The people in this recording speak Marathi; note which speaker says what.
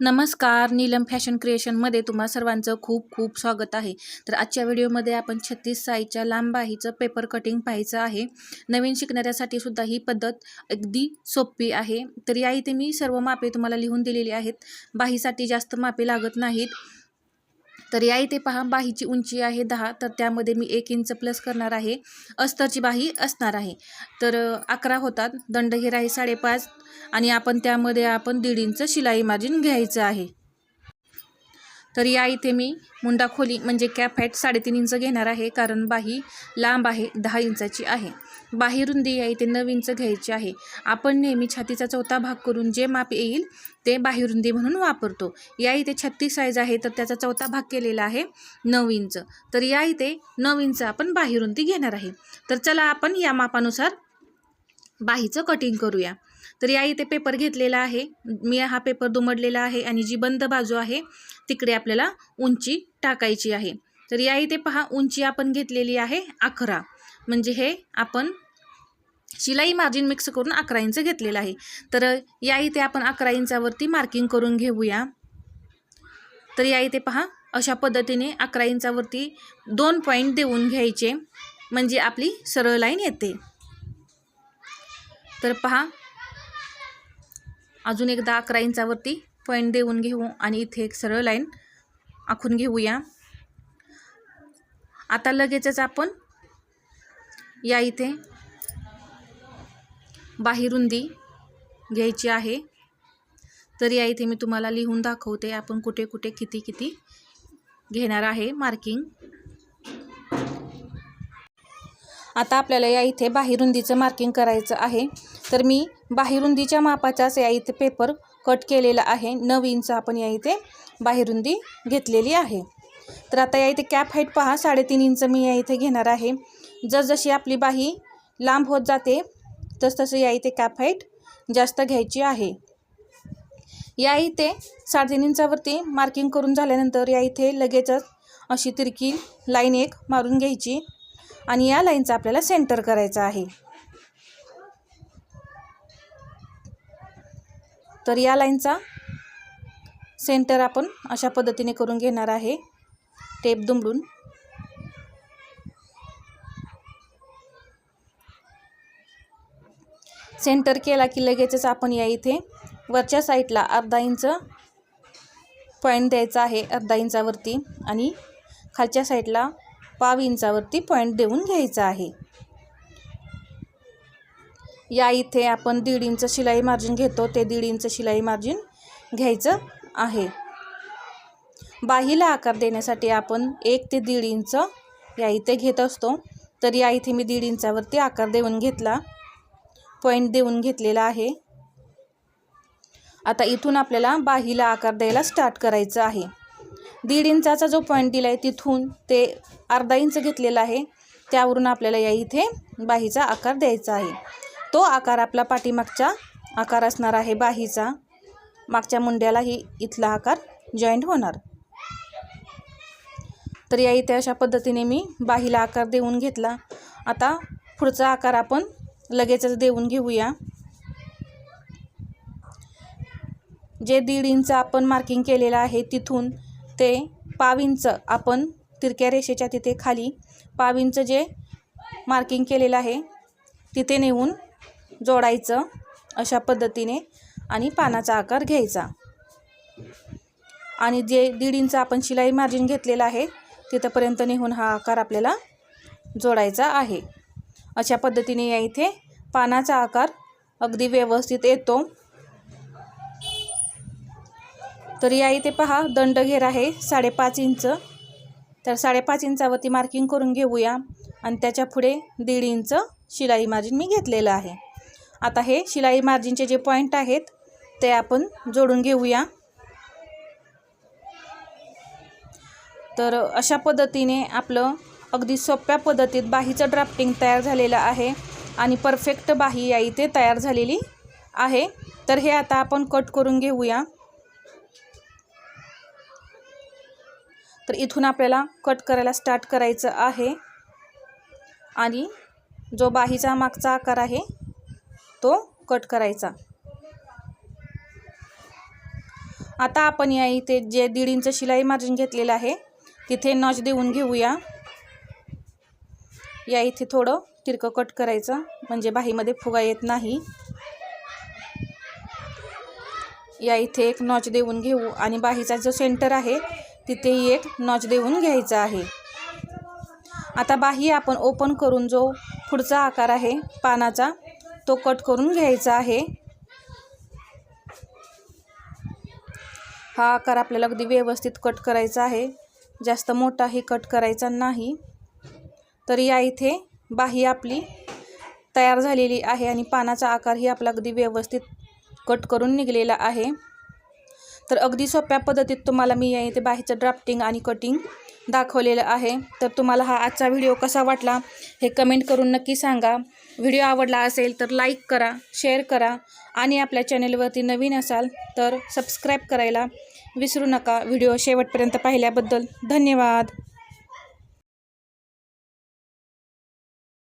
Speaker 1: नमस्कार नीलम फॅशन क्रिएशनमध्ये तुम्हा सर्वांचं खूप खूप स्वागत आहे. तर आजच्या व्हिडिओमध्ये आपण छत्तीस साईजच्या लांब बाहीचं पेपर कटिंग पाहायचं आहे. नवीन शिकणाऱ्यासाठी सुद्धा ही पद्धत अगदी सोपी आहे. तर या इथे मी सर्व मापे तुम्हाला लिहून दिलेली आहेत. बाहीसाठी जास्त मापे लागत नाहीत. तर या इथे पहा बाहीची उंची आहे दहा तर त्यामध्ये मी एक इंच प्लस करणार आहे. अस्तरची बाही असणार आहे. तर अकरा होतात. दंडघेर आहे साडेपाच आणि आपण त्यामध्ये आपण दीड इंच शिलाई मार्जिन घ्यायचं आहे. तर या इथे मी मुंडा खोली म्हणजे कॅप हॅट साडेतीन इंच घेणार आहे कारण बाही लांब आहे दहा इंचाची आहे. बाहेरून रुंदी या इथे नऊ इंच घ्यायची आहे. आपण नेहमी छातीचा चौथा भाग करून जे माप येईल ते बाहेरून दे म्हणून वापरतो. या इथे छत्तीस साईज आहे तर त्याचा चौथा भाग केलेला आहे नऊ इंच तर या इथे नऊ इंच आपण बाहेरून ती घेणार आहे. तर चला आपण या मापानुसार बाहीचं कटिंग करूया. तर या इथे पेपर घेतलेला आहे. मी हा पेपर दुमडलेला आहे आणि जी बंद बाजू आहे तिकडे आपल्याला उंची टाकायची आहे. तर या इथे पहा उंची आपण घेतलेली आहे अकरा. म्हणजे हे आपण शिलाई मार्जिन मिक्स करून अकरा इंच घेतलेलं आहे. तर या इथे आपण अकरा इंचावरती मार्किंग करून घेऊया. तर या इथे पहा अशा पद्धतीने अकरा इंचावरती दोन पॉईंट देऊन घ्यायचे. म्हणजे आपली सरळ लाईन येते. तर पहा अजून एकदा अकरा इंचावरती पॉईंट देऊन घेऊ आणि इथे एक सरळ लाईन आखून घेऊया. आता लगेचच आपण या इथे बाहिरुंदी घ्यायची आहे. तर या इथे मी तुम्हाला लिहून दाखवते आपण कुठे कुठे किती किती घेणार आहे मार्किंग आता आपल्याला या इथे बाहिरुंदीचं मार्किंग करायचं आहे. तर मी बाहिरुंदीच्या मापाचाच या इथे पेपर कट केलेला आहे. नऊ इंच आपण या इथे बाहिरुंदी घेतलेली आहे. तर आता या इथे कॅप हाईट पहा. साडेतीन इंच मी या इथे घेणार आहे. जसजशी आपली बाही लांब होत जाते तसतसं या इथे कॅप हाईट जास्त घ्यायची आहे. या इथे साडेतीन इंचावरती मार्किंग करून झाल्यानंतर या इथे लगेचच अशी तिरकी लाईन एक मारून घ्यायची आणि या लाईनचा आपल्याला सेंटर करायचा आहे. तर या लाईनचा सेंटर आपण अशा पद्धतीने करून घेणार आहे. टेप दुमडून. सेंटर केला की लगेचच आपण या इथे वरच्या साईडला अर्धा इंच पॉईंट द्यायचा आहे अर्धा इंचावरती. आणि खालच्या साईडला पाव इंचावरती पॉईंट देऊन घ्यायचा आहे. या इथे आपण दीड इंच शिलाई मार्जिन घेतो ते दीड इंच शिलाई मार्जिन घ्यायचं आहे. बाहीला आकार देण्यासाठी आपण एक ते दीड इंच या इथे घेत असतो. तर या इथे मी दीड इंचावरती आकार देऊन घेतला. पॉईंट देऊन घेतलेला आहे. आता इथून आपल्याला बाहीला आकार द्यायला स्टार्ट करायचं आहे. दीड इंचाचा जो पॉईंट दिला आहे तिथून ते अर्धा इंच घेतलेला आहे. त्यावरून आपल्याला या इथे बाहीचा आकार द्यायचा आहे. तो आकार आपला पाठीमागचा आकार असणार आहे बाहीचा. मागच्या मुंड्यालाही इथला आकार जॉईंट होणार. तर या इथे अशा पद्धतीने मी बाहीला आकार देऊन घेतला. आता पुढचा आकार आपण लगेचच देऊन घेऊया. जे दीड इंच आपण मार्किंग केलेलं आहे तिथून ते पाव इंच आपण तिरक्या रेषेच्या तिथे खाली पाव इंच जे मार्किंग केलेलं आहे तिथे नेऊन जोडायचं अशा पद्धतीने आणि पानाचा आकार घ्यायचा. आणि जे दीड इंच आपण शिलाई मार्जिन घेतलेलं आहे तिथंपर्यंत नेऊन हा आकार आपल्याला जोडायचा आहे. अशा पद्धतीने या इथे पानाचा आकार अगदी व्यवस्थित येतो. तर या इथे पहा दंडघेर आहे साडेपाच इंच. तर साडेपाच इंचावरती मार्किंग करून घेऊया. आणि त्याच्या पुढे दीड इंच शिलाई मार्जिन मी घेतलेलं आहे. आता हे शिलाई मार्जिनचे जे पॉईंट आहेत ते आपण जोडून घेऊया. तर अशा पद्धतीने आपलं अगदी सोप्या पद्धतीत बाहीचं ड्राफ्टिंग तयार झालेलं आहे आणि परफेक्ट बाही या इथे तयार झालेली आहे. तर हे आता आपण कट करून घेऊया. तर इथून आपल्याला कट करायला स्टार्ट करायचं आहे. आणि जो बाहीचा मागचा आकार आहे तो कट करायचा. आता आपण या इथे जे दीड इंच शिलाई मार्जिन घेतलेलं आहे तिथे नॉच देऊन घेऊया. या इथे थोडं तिरकं कट करायचं म्हणजे बाहीमध्ये फुगा येत नाही. या इथे एक नॉच देऊन घेऊ आणि बाहीचा जो सेंटर आहे तिथेही एक नॉच देऊन घ्यायचा आहे. आता बाही आपण ओपन करून जो पुढचा आकार आहे पानाचा तो कट करून घ्यायचा आहे. हा आकार आपल्याला अगदी व्यवस्थित कट करायचा आहे. जास्त मोठाही कट करायचा नाही. तर या इथे बाही आपली तयार झालेली आहे आणि पानाचा आकारही आपला अगदी व्यवस्थित कट करून निघलेला आहे. तर अगदी सोप्या पद्धतीत तुम्हाला मी या इथे बाहीचं ड्राफ्टिंग आणि कटिंग दाखवलेलं आहे. तर तुम्हाला हा आजचा व्हिडिओ कसा वाटला हे कमेंट करून नक्की सांगा. व्हिडिओ आवडला असेल तर लाईक करा शेअर करा आणि आपल्या चॅनलवरती नवीन असाल तर सबस्क्राईब करायला विसरू नका. व्हिडिओ शेवटपर्यंत पाहिल्याबद्दल धन्यवाद.